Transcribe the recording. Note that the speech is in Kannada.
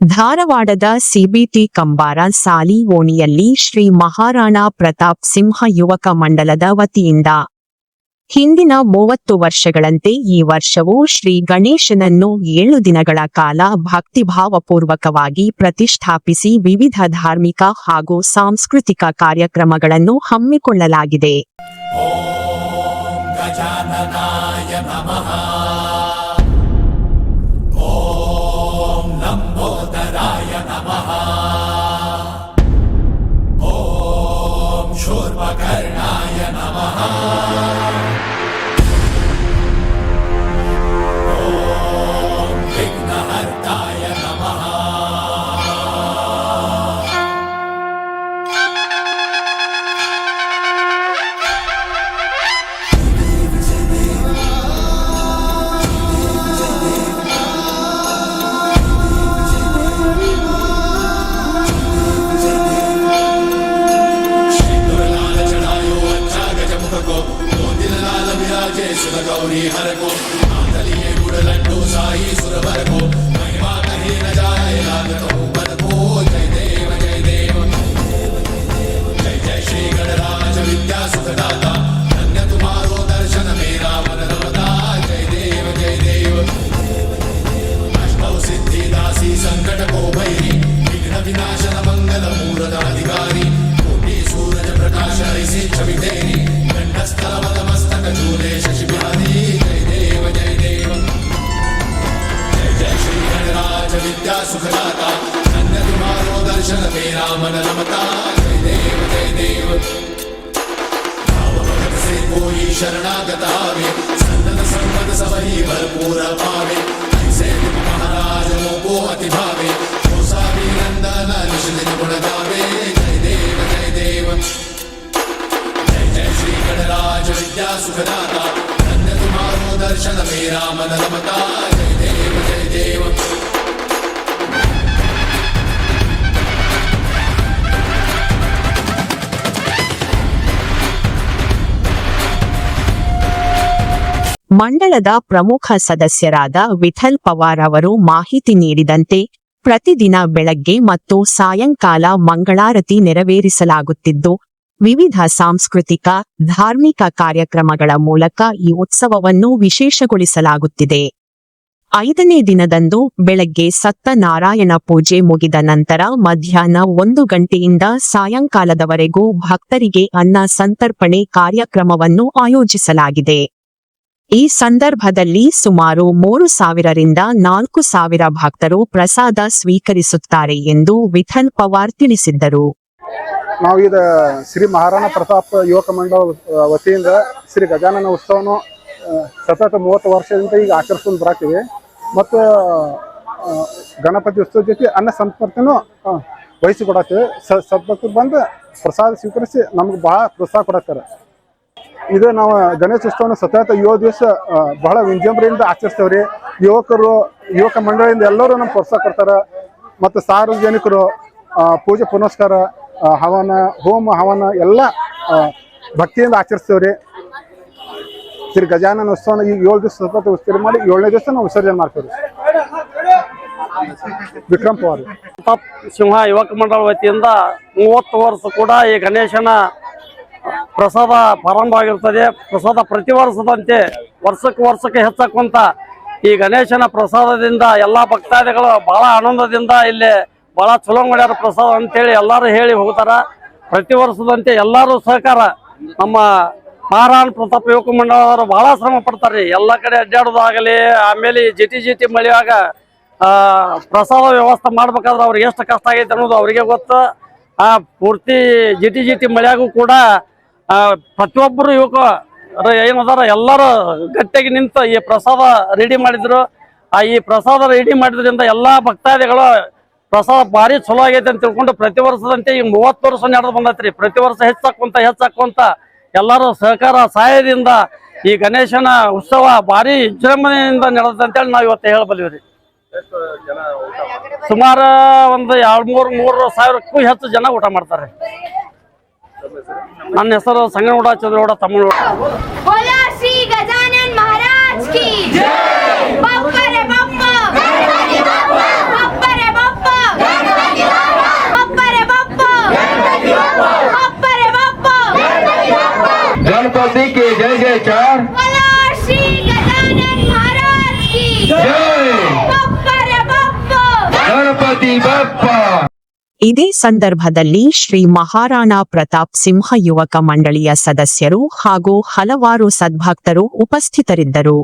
ಧಾರವಾಡದ ಸಿಬಿಟಿ ಕಂಬಾರ ಸಾಲಿ ಓಣಿಯಲ್ಲಿ ಶ್ರೀ ಮಹಾರಾಣಾ ಪ್ರತಾಪ್ ಸಿಂಹ ಯುವಕ ಮಂಡಲದ ವತಿಯಿಂದ. ಹಿಂದಿನ ಮೂವತ್ತು ವರ್ಷಗಳಂತೆ ಈ ವರ್ಷವೂ ಶ್ರೀ ಗಣೇಶನನ್ನು ಏಳು ದಿನಗಳ ಕಾಲ ಭಕ್ತಿಭಾವಪೂರ್ವಕವಾಗಿ ಪ್ರತಿಷ್ಠಾಪಿಸಿ ವಿವಿಧ ಧಾರ್ಮಿಕ ಹಾಗೂ ಸಾಂಸ್ಕೃತಿಕ ಕಾರ್ಯಕ್ರಮಗಳನ್ನು ಹಮ್ಮಿಕೊಳ್ಳಲಾಗಿದೆ. सुर गौरी हर को आंदलिए गुड़ लड्डू शाही सुर भर को महिमा कहीं न जाए लागतों पर को जय देव जय देव। जय जय श्री गणराज विद्या सुखदाता। शरणागता वे संगत संगत सब ही भरपूर पावे। ऐसे तुम महाराज को अति भावे जो सारी नंदन निष्ठ गुण गावे। जय देव जय देव जय जय श्री गणराज विद्या सुखदाता। नंद तुम्हारो दर्शन मेरा मन रमता जय देव जय देव ಮಂಡಳದ ಪ್ರಮುಖ ಸದಸ್ಯರಾದ ವಿಠಲ್ ಪವಾರ್ ಅವರು ಮಾಹಿತಿ ನೀಡಿದಂತೆ, ಪ್ರತಿದಿನ ಬೆಳಗ್ಗೆ ಮತ್ತು ಸಾಯಂಕಾಲ ಮಂಗಳಾರತಿ ನೆರವೇರಿಸಲಾಗುತ್ತಿದ್ದು, ವಿವಿಧ ಸಾಂಸ್ಕೃತಿಕ, ಧಾರ್ಮಿಕ ಕಾರ್ಯಕ್ರಮಗಳ ಮೂಲಕ ಈ ಉತ್ಸವವನ್ನು ವಿಶೇಷಗೊಳಿಸಲಾಗುತ್ತಿದೆ. ಐದನೇ ದಿನದಂದು ಬೆಳಗ್ಗೆ ಸತ್ತನಾರಾಯಣ ಪೂಜೆ ಮುಗಿದ ನಂತರ ಮಧ್ಯಾಹ್ನ ಒಂದು ಗಂಟೆಯಿಂದ ಸಾಯಂಕಾಲದವರೆಗೂ ಭಕ್ತರಿಗೆ ಅನ್ನ ಸಂತರ್ಪಣೆ ಕಾರ್ಯಕ್ರಮವನ್ನು ಆಯೋಜಿಸಲಾಗಿದೆ. ಈ ಸಂದರ್ಭದಲ್ಲಿ ಸುಮಾರು ಮೂರು ಸಾವಿರರಿಂದ ನಾಲ್ಕು ಸಾವಿರ ಭಕ್ತರು ಪ್ರಸಾದ ಸ್ವೀಕರಿಸುತ್ತಾರೆ ಎಂದು ವಿಠಲ್ ಪವಾರ್ ತಿಳಿಸಿದ್ದರು. ನಾವು ಇದು ಶ್ರೀ ಮಹಾರಾಣಾ ಪ್ರತಾಪ್ ಯುವಕ ಮಂಡಳ ವತಿಯಿಂದ ಶ್ರೀ ಗಜಾನನ ಉತ್ಸವನು ಸತತ ಮೂವತ್ತು ವರ್ಷದಿಂದ ಈಗ ಆಚರಿಸ್ಕೊಂಡು ಬರಾತೀವಿ ಮತ್ತು ಗಣಪತಿ ಉತ್ಸವ ಜೊತೆ ಅನ್ನ ಆ, ವಹಿಸಿಕೊಡತ್ತೀವಿ ಸದ್ಭಕ್ತರು ಬಂದು ಪ್ರಸಾದ ಸ್ವೀಕರಿಸಿ ನಮ್ಗೆ ಭಾಳ ಪ್ರೋತ್ಸಾಹ ಕೊಡತ್ತಾರೆ ಇದು ನಾವು ಗಣೇಶ ಉತ್ಸವನ ಸತತ ಏಳು ದಿವಸ ಬಹಳ ವಿಜೃಂಭಣೆಯಿಂದ ಆಚರಿಸ್ತೇವ್ರಿ ಯುವಕರು, ಯುವಕ ಮಂಡಳಿಯಿಂದ ಎಲ್ಲರೂ ನಮ್ಗೆ ಪ್ರೋತ್ಸಾಹ ಕೊಡ್ತಾರೆ. ಮತ್ತು ಸಾರ್ವಜನಿಕರು ಪೂಜೆ ಪುನಸ್ಕಾರ ಹವನ, ಹೋಮ ಹವನ ಎಲ್ಲ ಭಕ್ತಿಯಿಂದ ಆಚರಿಸ್ತೇವ್ರಿ ಶ್ರೀ ಗಜಾನನ ಉತ್ಸವನ ಈಗ ಏಳು ದಿವಸ ಸತತ ಉತ್ಸವ ಮಾಡಿ ಏಳನೇ ದಿವಸ ನಾವು ವಿಸರ್ಜನೆ ಮಾಡ್ತೇವ್ರಿ ವಿಕ್ರಮ್ ಪವಾರ್. ಸಿಂಹ ಯುವಕ ಮಂಡಳ ವತಿಯಿಂದ ಮೂವತ್ತು ವರ್ಷ ಕೂಡ ಈ ಗಣೇಶನ ಪ್ರಸಾದ ಪ್ರಾರಂಭ ಆಗಿರ್ತದೆ ಪ್ರಸಾದ ಪ್ರತಿ ವರ್ಷದಂತೆ ವರ್ಷಕ್ಕೆ ವರ್ಷಕ್ಕೆ ಹೆಚ್ಚಾಕೊಂತ ಈ ಗಣೇಶನ ಪ್ರಸಾದದಿಂದ ಎಲ್ಲ ಭಕ್ತಾದಿಗಳು ಬಹಳ ಆನಂದದಿಂದ ಇಲ್ಲಿ ಬಹಳ ಚಲೋ ಮಾಡ್ಯಾರ ಪ್ರಸಾದ ಅಂತೇಳಿ ಎಲ್ಲರೂ ಹೇಳಿ ಹೋಗ್ತಾರ. ಪ್ರತಿ ವರ್ಷದಂತೆ ಎಲ್ಲರೂ ಸಹಕಾರ ನಮ್ಮ ಮಹಾರಾಣ ಪ್ರತಾಪ್ ಯುವಕ ಮಂಡಳದವರು ಬಹಳ ಶ್ರಮ ಪಡ್ತಾರೆ. ಎಲ್ಲ ಕಡೆ ಅಡ್ಡಾಡೋದಾಗಲಿ ಆಮೇಲೆ ಜಿಟಿ ಜಿಟಿ ಮಳೆಯಾಗ ಪ್ರಸಾದ ವ್ಯವಸ್ಥೆ ಮಾಡ್ಬೇಕಾದ್ರೆ ಅವ್ರಿಗೆ ಎಷ್ಟು ಕಷ್ಟ ಆಗೈತೆ ಅನ್ನೋದು ಅವರಿಗೆ ಗೊತ್ತು. ಆ, ಪೂರ್ತಿ ಜಿಟಿ ಜಿಟಿ ಮಳೆಯಾಗೂ ಕೂಡ ಪ್ರತಿಯೊಬ್ಬರು ಯುವಕ ಏನದಾರ ಎಲ್ಲರೂ ಗಟ್ಟಿಯಾಗಿ ನಿಂತು ಈ ಪ್ರಸಾದ ರೆಡಿ ಮಾಡಿದ್ರು. ಆ, ಈ ಪ್ರಸಾದ ರೆಡಿ ಮಾಡಿದ್ರಿಂದ ಎಲ್ಲಾ ಭಕ್ತಾದಿಗಳು ಪ್ರಸಾದ ಭಾರಿ ಚಲೋ ಆಗೈತೆ ಅಂತ ತಿಳ್ಕೊಂಡು ಪ್ರತಿ ವರ್ಷದಂತೆ ಈಗ ಮೂವತ್ತು ವರ್ಷ ನಡೆದು ಬಂದೈತ್ರಿ. ಪ್ರತಿ ವರ್ಷ ಹೆಚ್ಚಾಕೊಂತ ಹೆಚ್ಚಾಕೊಂತ ಎಲ್ಲರೂ ಸಹಕಾರ ಸಹಾಯದಿಂದ ಈ ಗಣೇಶನ ಉತ್ಸವ ಭಾರಿ ವಿಜೃಂಭಣೆಯಿಂದ ನಡೆದ ಹೇಳಿ ನಾವು ಇವತ್ತು ಹೇಳಬಲ್ಲಿವ್ರಿ. ಸುಮಾರು ಒಂದು ಎರಡ್ ಮೂರ್ ಮೂರು ಸಾವಿರಕ್ಕೂ ಹೆಚ್ಚು ಜನ ಊಟ ಮಾಡ್ತಾರೆ. ನನ್ನ ಹೆಸರು ಸಂಗನಗೌಡ ಚಂದ್ರಗೌಡ ತಮ್ಮನಗೌಡ गणपति ಜೈ! ಜಯ ಚಾರ್! ಗಣಪತಿ ಬಪ್ಪ! ಇದೇ ಸಂದರ್ಭದಲ್ಲಿ ಶ್ರೀ ಮಹಾರಾಣಾ ಪ್ರತಾಪ್ ಸಿಂಹ ಯುವಕ ಮಂಡಳಿಯ ಸದಸ್ಯರು ಹಾಗೂ ಹಲವಾರು ಸದ್ಭಕ್ತರು ಉಪಸ್ಥಿತರಿದ್ದರು.